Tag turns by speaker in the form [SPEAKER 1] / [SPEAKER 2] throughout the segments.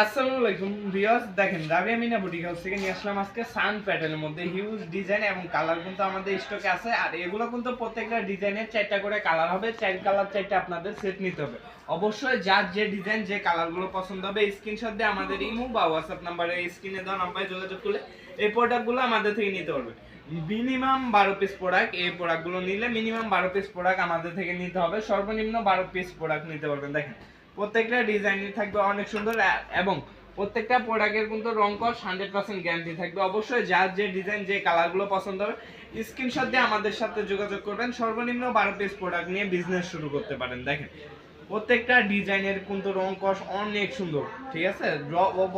[SPEAKER 1] আসসালামু আলাইকুম ভিউয়ার্স, দেখেন রাবিয়া মিনা বুটিক হাউস থেকে নিয়ে আসলাম আজকে সান প্যাটার্নের মধ্যে হিউজ ডিজাইন এবং কালার কিন্তু আমাদের স্টকে আছে। আর এগুলো কিন্তু প্রত্যেকটা ডিজাইনের চারটা করে কালার হবে, চার কালার চারটা আপনাদের সেট নিতে হবে। অবশ্যই যার যে ডিজাইন যে কালারগুলো পছন্দ হবে স্ক্রিনশট দিয়ে আমাদের ইমো বা হোয়াটসঅ্যাপ নাম্বারে স্ক্রিনে দেওয়া নাম্বারে যোগাযোগ করলে এই প্রোডাক্টগুলো আমাদের থেকে নিতে পারবে। মিনিমাম বারো পিস প্রোডাক্ট এই প্রোডাক্টগুলো নিলে মিনিমাম বারো পিস প্রোডাক্ট আমাদের থেকে নিতে হবে। সর্বনিম্ন বারো পিস প্রোডাক্ট নিতে পারবেন, দেখেন। প্রত্যেকটা ডিজাইনই থাকবে অনেক সুন্দর এবং প্রত্যেকটা প্রোডাক্টের কিন্তু রং কস হান্ড্রেড পার্সেন্ট গ্যারান্টি থাকবে। অবশ্যই যার যে ডিজাইন যে কালারগুলো পছন্দ হবে স্ক্রিনশট দিয়ে আমাদের সাথে যোগাযোগ করবেন। সর্বনিম্ন বারো পিস প্রোডাক্ট নিয়ে বিজনেস শুরু করতে পারেন। দেখেন প্রত্যেকটা ডিজাইনের কিন্তু রং কস অনেক সুন্দর, ঠিক আছে?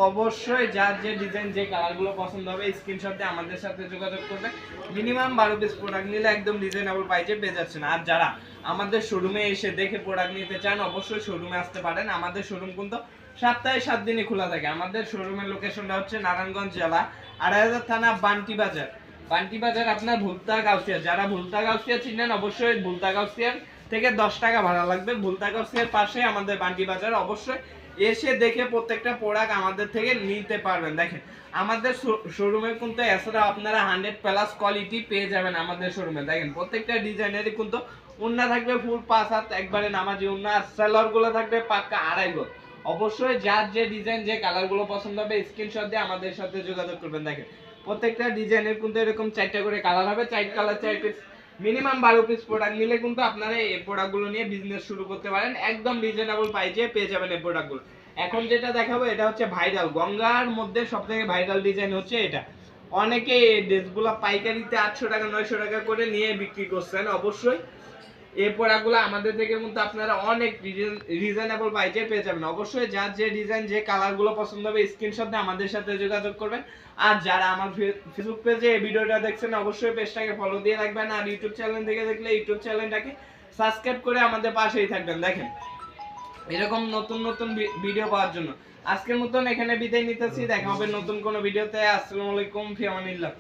[SPEAKER 1] অবশ্যই যার যে ডিজাইন যে কালারগুলো পছন্দ হবে স্ক্রিনশট দিয়ে আমাদের সাথে যোগাযোগ করবে। মিনিমাম বারো পিস প্রোডাক্ট নিলে একদম রিজনেবল প্রাইসে পেয়ে যাচ্ছেন। আর যারা আমাদের শোরুমে এসে দেখে প্রোডাক্ট নিতে চান, অবশ্যই শোরুমে আসতে পারেন। আমাদের শোরুম কিন্তু সপ্তাহে সাত দিনই খোলা থাকে। আমাদের শোরুমের লোকেশনটা হচ্ছে নারায়ণগঞ্জ জেলা আড়াই হাজার থানা বান্টি বাজার। বান্টি বাজার আপনার ভুলতা গাউসিয়া। যারা ভুলতা গাউসিয়া চিনেন, অবশ্যই ভুলতা গাউসিয়ার থেকে দশ টাকা ভাড়া লাগবে। ভুলতা গাউসিয়ার পাশে আমাদের বান্টি বাজার। অবশ্যই এসে দেখে প্রত্যেকটা প্রোডাক্ট আমাদের থেকে নিতে পারবেন। দেখেন, আমাদের শোরুমে কিন্তু এছাড়া আপনারা হান্ড্রেড প্লাস কোয়ালিটি পেয়ে যাবেন আমাদের শোরুমে দেখেন, প্রত্যেকটা ডিজাইনেরই কিন্তু উন্না থাকবে ফুল পাঁচ হাত, একবারে নামাজি উন্না আর সেলরগুলো থাকবে পাক্কা আড়াই গো অবশ্যই যার যে ডিজাইন যে কালারগুলো পছন্দ হবে স্ক্রিনশট দিয়ে আমাদের সাথে যোগাযোগ করবেন। দেখেন, প্রত্যেকটা ডিজাইনের কিন্তু এরকম চারটা করে কালার হবে। চার কালার চার পিস মিনিমাম বারো পিস প্রোডাক্ট নিলে কিন্তু আপনারা এই প্রোডাক্টগুলো নিয়ে বিজনেস শুরু করতে পারেন। একদম রিজনেবল প্রাইসে পেয়ে যাবেন এই প্রোডাক্টগুলো এখন যেটা দেখাবো, এটা হচ্ছে ভাইরাল গঙ্গার মধ্যে সব থেকে ভাইরাল ডিজাইন হচ্ছে এটা। অনেকে এই ড্রেসগুলো পাইকারিতে আটশো টাকা, নয়শো টাকা করে নিয়ে বিক্রি করছেন, অবশ্যই। এই প্রোডাক্টগুলো আমাদের থেকে কিন্তু আপনারা অনেক রিজনেবল প্রাইসে পেয়ে যাবেন। অবশ্যই যার যে ডিজাইন যে কালারগুলো পছন্দ হবে স্ক্রিনশট দিয়ে আমাদের সাথে যোগাযোগ করবেন। আর যারা আমার ফেসবুক পেজে এই ভিডিওটা দেখছেন, অবশ্যই পেজটাকে ফলো দিয়ে রাখবেন। আর ইউটিউব চ্যানেল থেকে দেখলে ইউটিউব চ্যানেলটাকে সাবস্ক্রাইব করে আমাদের পাশেই থাকবেন। দেখেন, এরকম নতুন নতুন ভিডিও পাওয়ার জন্য। আজকের মতন এখানে বিদায় নিতেছি। দেখা হবে নতুন কোনো ভিডিওতে আসসালামু আলাইকুম, ফিয়ামানিল্লাহ।